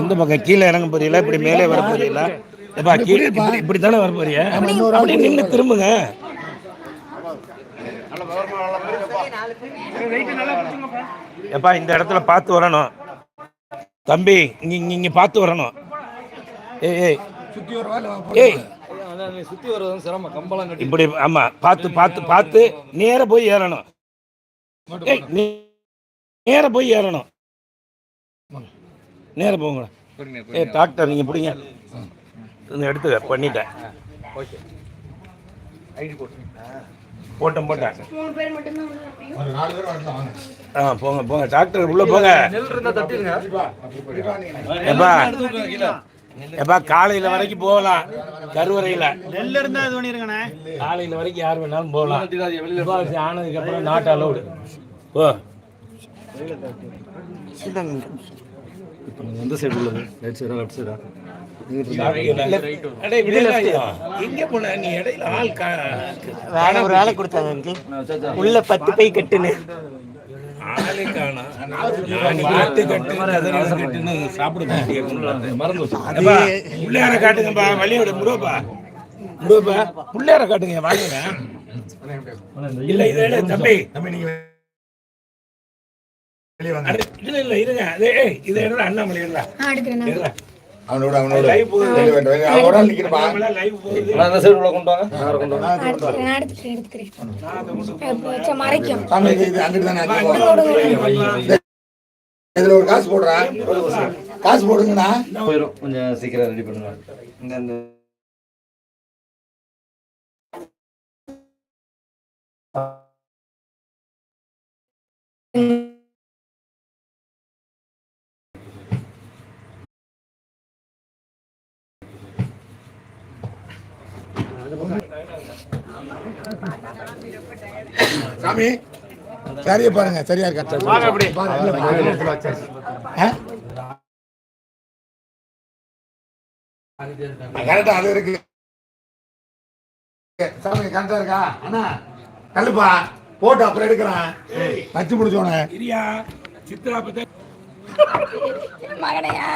எந்த பக்கம்? கீழே இறங்க போறீங்களா? இப்படி மேலே வர போறீங்களா? எப்பா கீழே இப்படி இப்படி தானே வர போறீங்க? அப்படி நின்று திரும்புங்க. எப்பா இந்த இடத்துல பார்த்து வரணும். தம்பி இங்க இங்க இங்க பார்த்து வரணும். ஏய் ஏய். ஏய் சுத்தி வருவது சிரமம் கம்பளம் கட்டி இப்படி ஆமா பார்த்து பார்த்து பார்த்து நேர போய் ஏறணும். ஏய் நேர போய் ஏறணும். நேர போங்க ஏ டாக்டர் நீங்க பிடிங்க. இந்த எடுத்து பண்ணிட்டேன். போட்டேன் போட்டேன். வாங்க. ஆ போங்க போங்க. டாக்டர் உள்ள போங்க. நெல் இருந்தா தட்டிடுங்க எப்பா எப்பா காலையில வரைக்கும் போகலாம். கருவறையில. நெல் இருந்தா இது காலையில வரைக்கும் யார் வேணாலும் போகலாம். ஆனதுக்கு அப்புறம் நாட் அலௌடு ஓ எந்த சைடு உள்ளது. ரைட் சைடா லெஃப்ட் சைடா ஆள் கொடுத்தாங்க அங்கிள். உள்ள பத்து பை கட்டுன்னு. காட்டுங்கப்பா வழியோட முருகப்பா. முருகப்பா புள்ளையார காட்டுங்க வாங்குங்க இல்ல இது தம்பி தம்பி நீங்க அவனோட அவனோட. லைவ் போகுது. வெளியே வந்து, வெளியே. அவன் ஒரு ஆள் நிக்கிறப்பா அந்த சைடு உள்ள கொண்டு வாங்க. கொண்டு வாங்க எடுத்துக்கிறேன் எடுத்துக்கிறேன் மறைக்கும். அங்கிட்டு தானே இதுல ஒரு காசு போடுறா. காசு போடுங்கண்ணா. போயிடும் கொஞ்சம் சீக்கிரம் ரெடி பண்ணுங்க. இந்த இந்த சாமி சரியா பாருங்க சரியா இருக்கா கரெக்டா அது இருக்கு சாமி கரெக்டா இருக்கா அண்ணா கல்லுப்பா போட்டு அப்புறம் எடுக்கிறேன் வச்சு முடிச்சோனே இரியா சித்ரா பத்த மகனையா?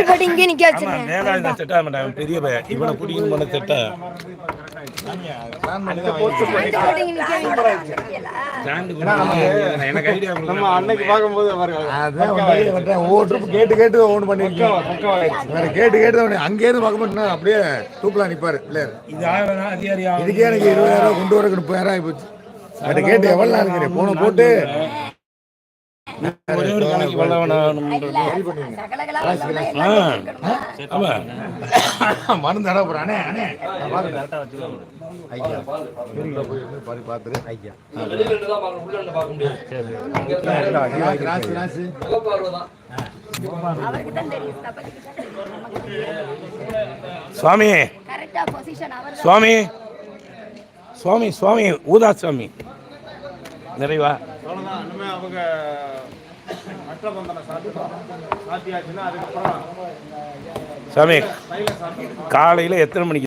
போட்டு இங்கே நிக்க மாட்டான் பெரிய பையன். இவனை குடிக்கணும் கேட்டு கேட்டு ஒவ்வொன்று பண்ணிருக்கோம் வேற கேட்டு கேட்டு அங்கே இருந்து பார்க்க மாட்டேன்னா அப்படியே தூக்கலாம் நிப்பாரு. பிள்ளையார் இது ஆகணும் அதிகாரியா? இதுக்கே எனக்கு இருபதாயிரம் ரூபா கொண்டு வரக்கு முப்பதாயிரம் ஆகி போச்சு. கேட்டு எவ்வளோ நாள் போன போட்டு ஒரே ஒரு கணக்கு வல்லவனாகணும். சகலகலா ஆ ஆமா. மருந்து தடவை போறானே. அண்ணே நான் பார்த்துட்டேன். ஐயா பாரு பார்த்துரு ஐயா வெளியில இருந்து தான் பார்க்கணும். உள்ள இருந்து பார்க்க முடியாது. கிராஸ் கிராஸ் முகப்பார்வை தான் அவருக்கு தான் தெரியும். தப்பத்துக்கு தான் தெரியும். நமக்கு தெரியாது. சுவாமி கரெக்டா பொசிஷன் அவர் சுவாமி. சுவாமி சுவாமி ஊதா சுவாமி. நிறைவா? அவ்வளவுதான் இனிமே அவங்க சாமி காலையில் எத்தனை மணிக்கு